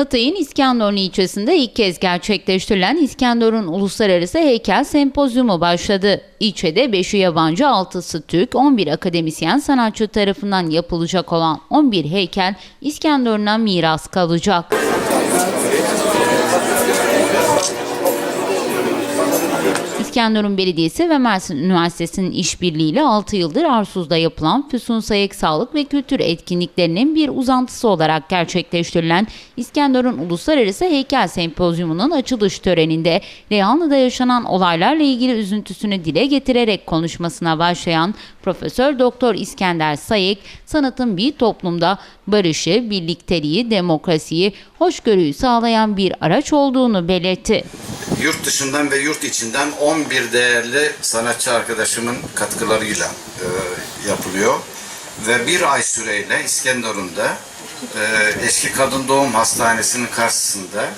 Hatay'ın İskenderun ilçesinde ilk kez gerçekleştirilen İskenderun Uluslararası Heykel Sempozyumu başladı. İlçede 5'i yabancı, 6'sı Türk, 11 akademisyen sanatçı tarafından yapılacak olan 11 heykel İskenderun'a miras kalacak. İskenderun Belediyesi ve Mersin Üniversitesi'nin işbirliğiyle 6 yıldır Arsuz'da yapılan Füsun Sayık Sağlık ve Kültür etkinliklerinin bir uzantısı olarak gerçekleştirilen İskenderun Uluslararası Heykel Sempozyumu'nun açılış töreninde Reyhanlı'da yaşanan olaylarla ilgili üzüntüsünü dile getirerek konuşmasına başlayan Profesör Doktor İskender Sayık, sanatın bir toplumda barışı, birlikteliği, demokrasiyi, hoşgörüyü sağlayan bir araç olduğunu belirtti. Yurt dışından ve yurt içinden 11 değerli sanatçı arkadaşımın katkılarıyla e, yapılıyor. Ve bir ay süreyle İskenderun'da e, eski kadın doğum hastanesinin karşısında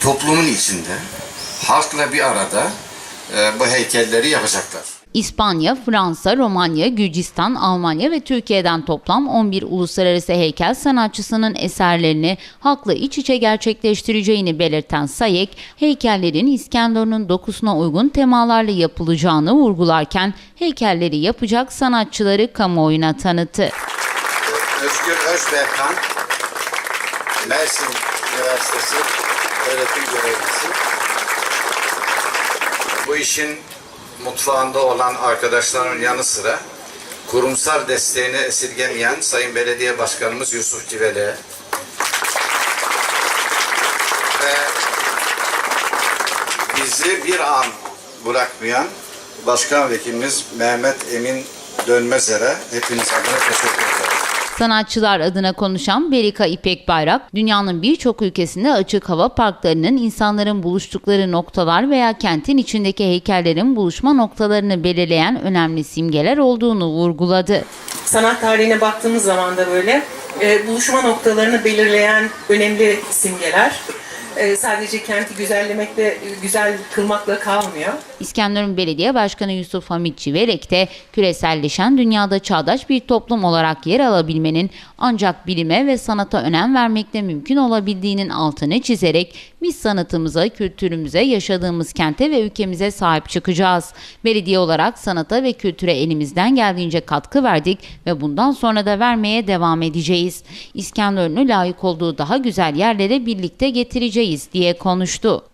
toplumun içinde halkla bir arada e, bu heykelleri yapacaklar. İspanya, Fransa, Romanya, Gürcistan, Almanya ve Türkiye'den toplam 11 uluslararası heykel sanatçısının eserlerini halkla iç içe gerçekleştireceğini belirten Sayek, heykellerin İskenderun'un dokusuna uygun temalarla yapılacağını vurgularken heykelleri yapacak sanatçıları kamuoyuna tanıttı. Özgür Özberkan, Mersin Üniversitesi öğretim görevlisi. Bu işin mutfağında olan arkadaşların yanı sıra kurumsal desteğini esirgemeyen Sayın Belediye Başkanımız Yusuf Civeli ve bizi bir an bırakmayan Başkan Vekilimiz Mehmet Emin Dönmezer'e hepiniz adına teşekkür ederim. Sanatçılar adına konuşan Berika İpek Bayrak, dünyanın birçok ülkesinde açık hava parklarının insanların buluştukları noktalar veya kentin içindeki heykellerin buluşma noktalarını belirleyen önemli simgeler olduğunu vurguladı. sanat tarihine baktığımız zaman da böyle e, buluşma noktalarını belirleyen önemli simgeler. E, sadece kenti güzellemekle, güzel kılmakla kalmıyor. İskenderun Belediye Başkanı Yusuf Hamit Civelek de küreselleşen dünyada çağdaş bir toplum olarak yer alabilmenin ancak bilime ve sanata önem vermekle mümkün olabildiğinin altını çizerek biz sanatımıza, kültürümüze, yaşadığımız kente ve ülkemize sahip çıkacağız. Belediye olarak sanata ve kültüre elimizden geldiğince katkı verdik ve bundan sonra da vermeye devam edeceğiz. İskenderun'u layık olduğu daha güzel yerlere birlikte getireceğiz diye konuştu.